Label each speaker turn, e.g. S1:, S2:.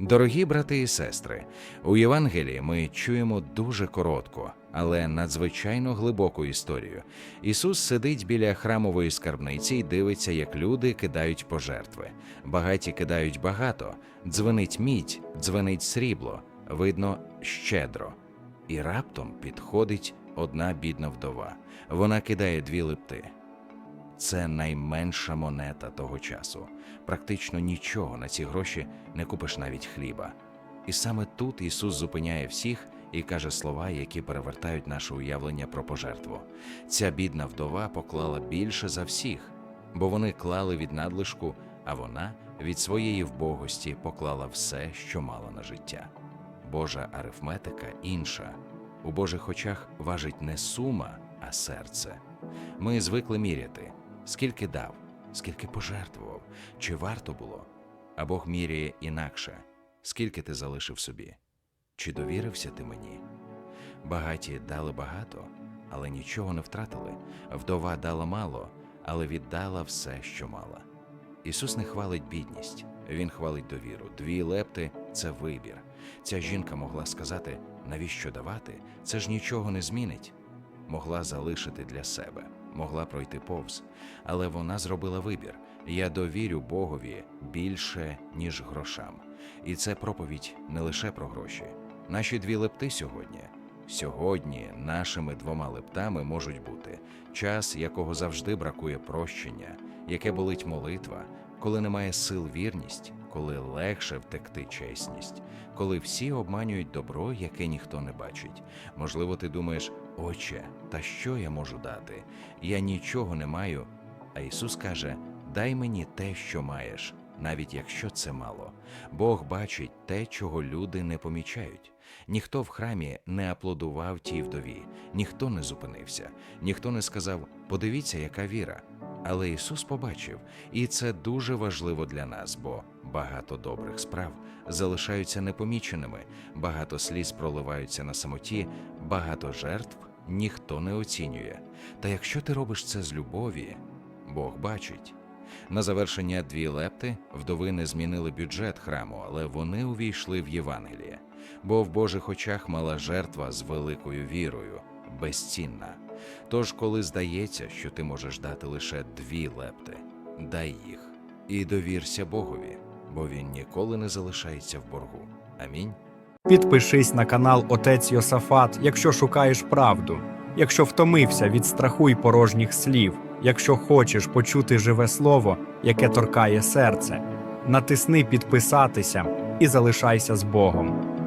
S1: Дорогі брати і сестри, у Євангелії ми чуємо дуже коротку, але надзвичайно глибоку історію. Ісус сидить біля храмової скарбниці і дивиться, як люди кидають пожертви. Багаті кидають багато, дзвенить мідь, дзвенить срібло, видно щедро. І раптом підходить одна бідна вдова. Вона кидає дві липти. Це найменша монета того часу. Практично нічого на ці гроші не купиш навіть хліба. І саме тут Ісус зупиняє всіх і каже слова, які перевертають наше уявлення про пожертву. Ця бідна вдова поклала більше за всіх, бо вони клали від надлишку, а вона від своєї вбогості поклала все, що мала на життя. Божа арифметика інша. У Божих очах важить не сума, а серце. Ми звикли міряти, скільки дав, скільки пожертвував, чи варто було. А Бог міряє інакше, скільки ти залишив собі, чи довірився ти мені. Багаті дали багато, але нічого не втратили. Вдова дала мало, але віддала все, що мала. Ісус не хвалить бідність, Він хвалить довіру. Дві лепти це вибір. Ця жінка могла сказати, навіщо давати? Це ж нічого не змінить. Могла залишити для себе, могла пройти повз, але вона зробила вибір. Я довірю Богові більше, ніж грошам. І це проповідь не лише про гроші. Наші дві лепти сьогодні. Сьогодні нашими двома лептами можуть бути час, якого завжди бракує прощення, яке болить молитва, коли немає сил вірність, коли легше втекти чесність, коли всі обманюють добро, яке ніхто не бачить. Можливо, ти думаєш, Отче, та що я можу дати? Я нічого не маю. А Ісус каже: Дай мені те, що маєш, навіть якщо це мало. Бог бачить те, чого люди не помічають. Ніхто в храмі не аплодував тій вдові, ніхто не зупинився, ніхто не сказав: подивіться, яка віра. Але Ісус побачив, і це дуже важливо для нас, бо багато добрих справ залишаються непоміченими, багато сліз проливаються на самоті, багато жертв ніхто не оцінює. Та якщо ти робиш це з любові, Бог бачить. На завершення дві лепти вдови не змінили бюджет храму, але вони увійшли в Євангеліє, бо в Божих очах мала жертва з великою вірою, безцінна. Тож, коли здається, що ти можеш дати лише дві лепти, дай їх і довірся Богові, бо він ніколи не залишається в боргу. Амінь.
S2: Підпишись на канал Отець Йосафат, якщо шукаєш правду, якщо втомився від страху й порожніх слів, якщо хочеш почути живе слово, яке торкає серце. Натисни підписатися і залишайся з Богом.